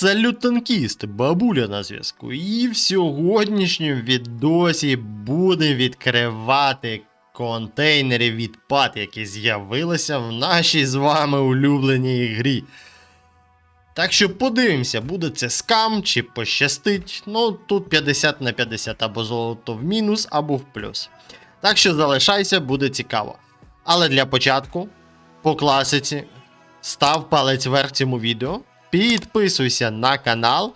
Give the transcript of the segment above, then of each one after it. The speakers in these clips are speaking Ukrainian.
Салют танкіст, бабуля на зв'язку. І в сьогоднішньому відосі будемо відкривати контейнери відпад, які з'явилися в нашій з вами улюбленій грі. Так що подивимося, буде це скам чи пощастить. Ну, тут 50 на 50 або золото в мінус, або в плюс. Так що залишайся, буде цікаво. Але для початку, по класиці, став палець вверх цьому відео, підписуйся на канал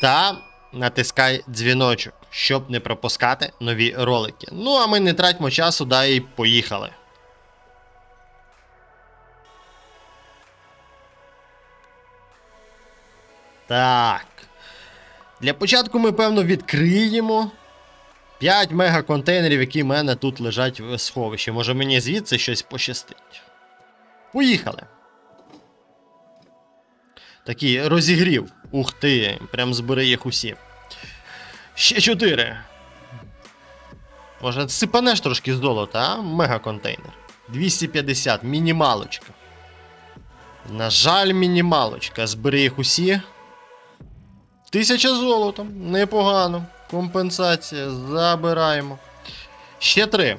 та натискай дзвіночок, щоб не пропускати нові ролики. Ну а ми не тратьмо часу, да і поїхали. Так. Для початку ми, певно, відкриємо 5 мегаконтейнерів, які в мене тут лежать в сховищі. Може мені звідси щось пощастить. Поїхали. Такий розігрів. Ух ти, прям збери їх усі. Ще 4. Може, сипанеш трошки з золота, а? Мегаконтейнер. 250, мінімалочка. На жаль, мінімалочка. Збери їх усі. Тисяча золотом. Непогано. Компенсація. Забираємо. Ще три.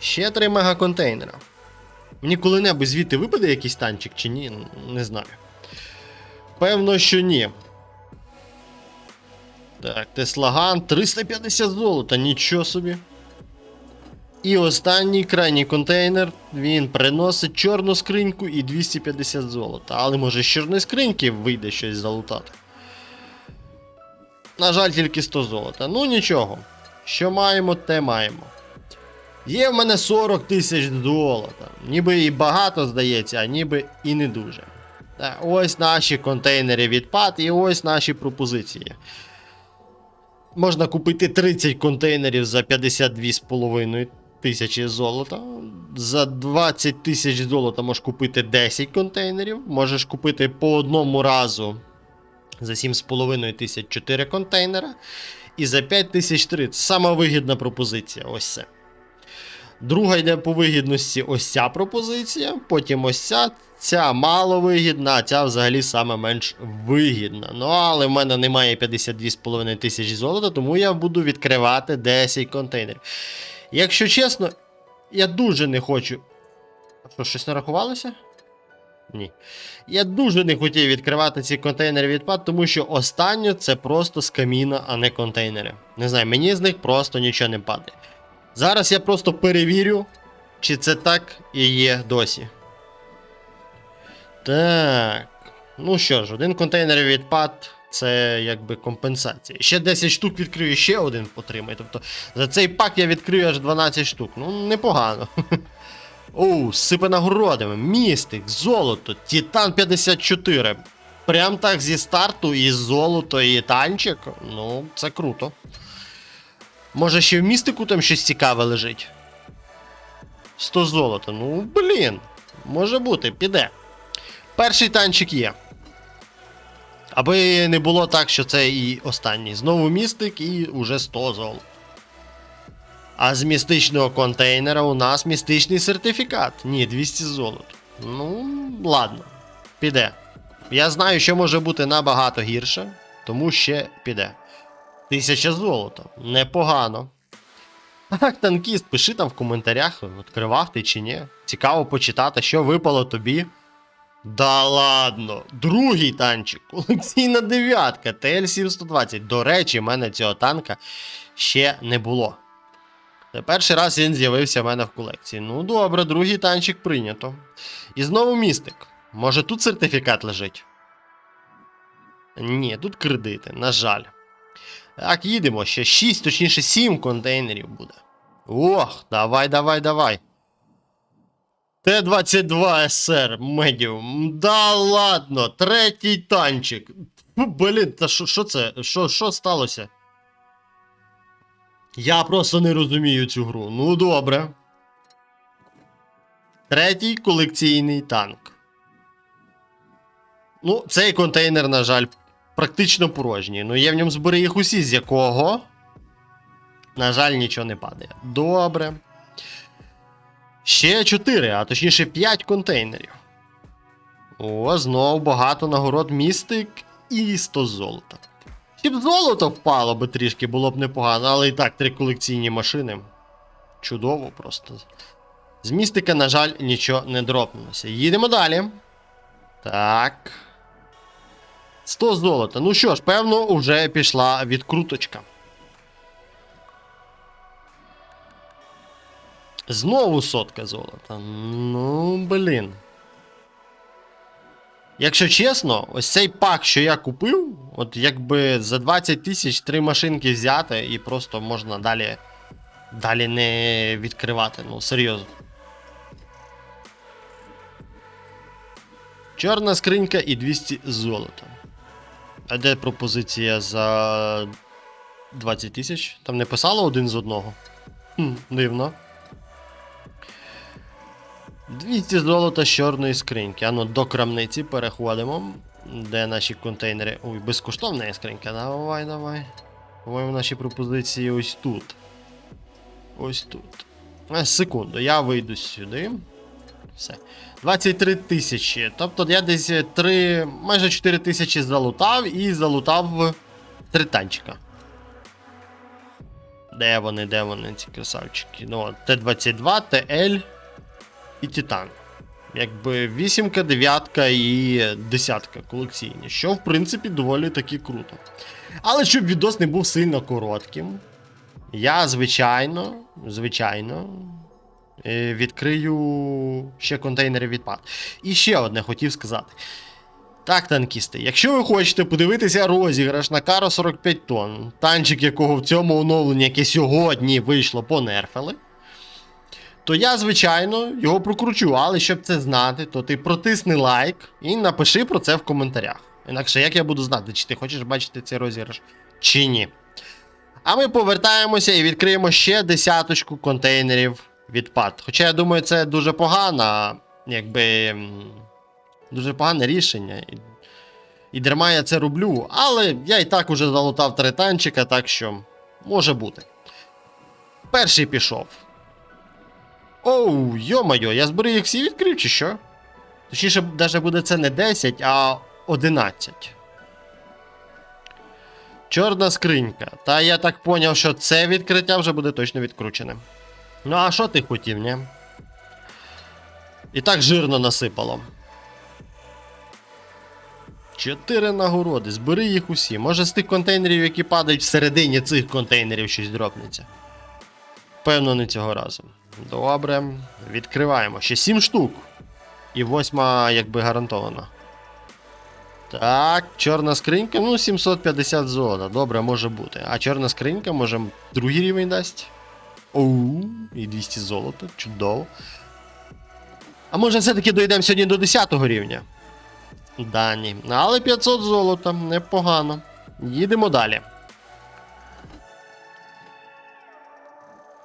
Ще три мегаконтейнера. Мені коли-небудь звідти випаде якийсь танчик чи ні? Не знаю. Певно, що ні. Так, Теслаган 350 золота, нічого собі. І останній крайній контейнер. Він приносить чорну скриньку і 250 золота. Але може з чорної скриньки вийде щось залутати. На жаль, тільки 100 золота. Ну нічого. Що маємо, те маємо. Є в мене 40 тисяч золота. Ніби і багато здається, а ніби і не дуже. Так, ось наші контейнери відпад і ось наші пропозиції. Можна купити 30 контейнерів за 52,5 тисячі золота. За 20 тисяч золота можеш купити 10 контейнерів. Можеш купити по одному разу за 7,5 тисяч 4 контейнера. І за 5 тисяч 3. Це сама вигідна пропозиція. Ось це. Друга йде по вигідності ось ця пропозиція. Потім ось ця. Ця мало вигідна, а ця взагалі саме менш вигідна. Ну, але в мене немає 52,5 тисяч золота, тому я буду відкривати 10 контейнерів. Якщо чесно, я дуже не хочу. Що, щось нарахувалося? Ні. Я дуже не хотів відкривати ці контейнери відпад, тому що останнє це просто з каміна, а не контейнери. Не знаю, мені з них просто нічого не падає. Зараз я просто перевірю, чи це так і є досі. Так. Ну що ж, один контейнер відпад це якби компенсація. Ще 10 штук відкрию, ще один потримаю. Тобто за цей пак я відкрию аж 12 штук. Ну, непогано. Оу, сипе нагородами, містик, золото, Титан 54. Прям так зі старту і золото, і танчик. Ну, це круто. Може ще в містику там щось цікаве лежить? 100 золота. Ну, блін. Може бути, піде. Перший танчик є. Аби не було так, що це і останній. Знову містик і уже 100 золота. А з містичного контейнера у нас містичний сертифікат. Ні, 200 золот. Ну, ладно, піде. Я знаю, що може бути набагато гірше, тому ще піде. Тисяча золота. Непогано. Так, танкіст, пиши там в коментарях, відкривав ти чи ні. Цікаво почитати, що випало тобі. Да ладно, другий танчик, колекційна дев'ятка, ТЛ-720. До речі, в мене цього танка ще не було. Це перший раз він з'явився в мене в колекції. Ну добре, другий танчик прийнято. І знову містик. Може тут сертифікат лежить? Ні, тут кредити, на жаль. Так, їдемо, ще 6, точніше 7 контейнерів буде. Ох, давай, давай, давай. Т-22 СР, медіум. Да ладно, третій танчик. Блін, та що це? Що сталося? Я просто не розумію цю гру. Ну добре. Третій колекційний танк. Ну, цей контейнер, на жаль, практично порожній. Ну, є в ньому збери їх усі, з якого. На жаль, нічого не падає. Добре. Ще 4, а точніше 5 контейнерів. О, знов багато нагород містик і 100 золота. Щоб золото впало би трішки, було б непогано, але і так, три колекційні машини. Чудово просто. З містика, на жаль, нічого не дропнулося. Їдемо далі. Так. 100 золота. Ну що ж, певно, вже пішла відкруточка. Знову сотка золота. Ну, блін. Якщо чесно, ось цей пак, що я купив, от якби за 20 тисяч три машинки взяти і просто можна далі. Далі не відкривати. Ну, серйозно. Чорна скринька і 200 золота. А де пропозиція за 20 тисяч? Там не писало один з одного? Хм, дивно. 200 золота з чорної скриньки. Ану, до крамниці переходимо. Де наші контейнери. Ой, безкоштовна скринька. Давай, давай. По-моєму, наші пропозиції ось тут. Ось тут. А, секунду, я вийду сюди. Все. 23 тисячі. Тобто я десь 3, майже 4 тисячі залутав і залутав три танчика. Де вони, де вони, ці красавчики? Ну, Т-22, ТЛ і Титан. Якби вісімка, дев'ятка і десятка колекційні, що в принципі доволі таки круто. Але щоб відос не був сильно коротким, я звичайно, звичайно, е, відкрию ще контейнери відпад. І ще одне хотів сказати. Так, танкісти, якщо ви хочете подивитися розіграш на Каро 45 тонн, танчик якого в цьому оновленні, яке сьогодні вийшло, понерфили, то я, звичайно, його прокручу, але щоб це знати, то ти протисни лайк і напиши про це в коментарях. Інакше як я буду знати, чи ти хочеш бачити цей розіграш, чи ні. А ми повертаємося і відкриємо ще десяточку контейнерів відпад. Хоча я думаю, це дуже погана, якби. Дуже погане рішення. І, і дарма я це роблю. Але я і так уже залутав три танчика, так що може бути. Перший пішов. Оу, йо-моє, я зберу їх всі відкрив, чи що? Точніше, навіть буде це не 10, а 11. Чорна скринька. Та я так поняв, що це відкриття вже буде точно відкручене. Ну, а що ти хотів, ні? І так жирно насипало. Чотири нагороди. Збери їх усі. Може з тих контейнерів, які падають всередині цих контейнерів, щось дропнеться. Певно, не цього разу. Добре. Відкриваємо. Ще 7 штук. І восьма, якби гарантована. Так, чорна скринька, ну 750 золота. Добре, може бути. А чорна скринька, може, другий рівень дасть. Оу, і 200 золота, чудово. А може все-таки дійдемо сьогодні до 10 рівня? Да, ні. Але 500 золота, непогано. Їдемо далі.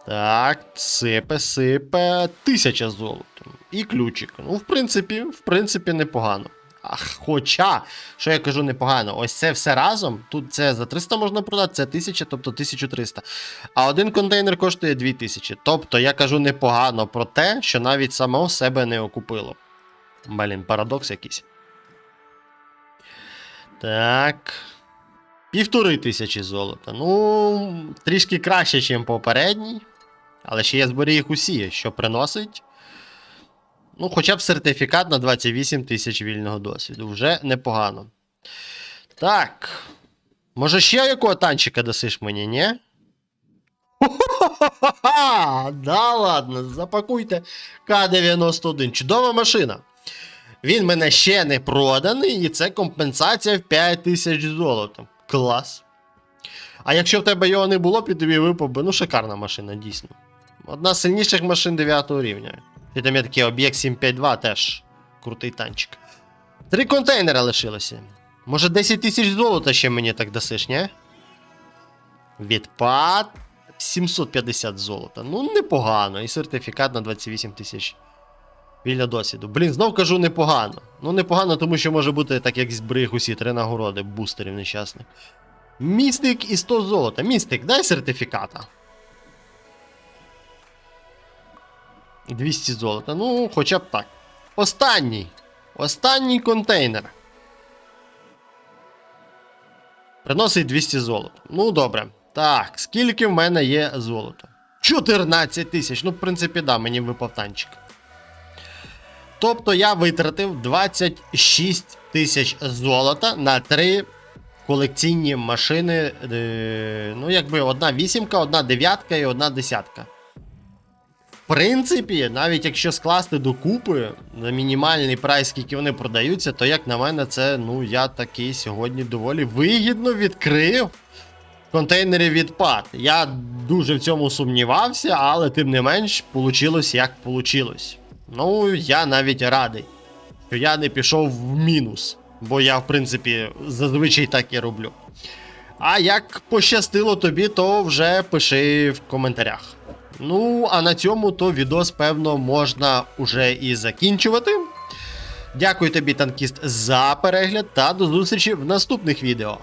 Так, сипе, сипе. 1000 золота. І ключик. Ну, в принципі, в принципі, непогано. А хоча, що я кажу непогано, ось це все разом. Тут це за 300 можна продати, це 1000, тобто 1300. А один контейнер коштує 2000. Тобто я кажу непогано про те, що навіть само себе не окупило. Блін, парадокс якийсь. Так. Півтори тисячі золота. Ну, трішки краще, ніж попередній. Але ще я зберіг усі, що приносить. Ну, хоча б сертифікат на 28 тисяч вільного досвіду. Вже непогано. Так. Може ще якого танчика досиш мені, ні? Да ладно, запакуйте К-91. Чудова машина. Він мене ще не проданий, і це компенсація в 5 тисяч золота. Клас. А якщо в тебе його не було, під тобі випав би, ну шикарна машина, дійсно. Одна з сильніших машин 9 рівня. І там є такий об'єкт 752 теж крутий танчик. Три контейнера лишилося. Може 10 тисяч золота ще мені так дасиш, ні? Відпад 750 золота. Ну, непогано. І сертифікат на 28 тисяч вільного досвіду. Блін, знов кажу непогано. Ну, непогано, тому що може бути так, як зберіг усі три нагороди бустерів нещасних. Містик і 100 золота. Містик, дай сертифіката. 200 золота. Ну, хоча б так. Останній. Останній контейнер. Приносить 200 золота. Ну, добре. Так, скільки в мене є золота? 14 тисяч. Ну, в принципі, да, мені випав танчик. Тобто я витратив 26 тисяч золота на три колекційні машини. Е, ну, якби одна вісімка, одна дев'ятка і одна десятка. Принципі, навіть якщо скласти докупи на мінімальний прайс, скільки вони продаються, то як на мене, це ну я такий сьогодні доволі вигідно відкрив контейнери відпад. Я дуже в цьому сумнівався, але тим не менш, вийшло як вийшло. Ну, я навіть радий, що я не пішов в мінус, бо я, в принципі, зазвичай так і роблю. А як пощастило тобі, то вже пиши в коментарях. Ну, а на цьому то відос, певно, можна уже і закінчувати. Дякую тобі, танкіст, за перегляд та до зустрічі в наступних відео.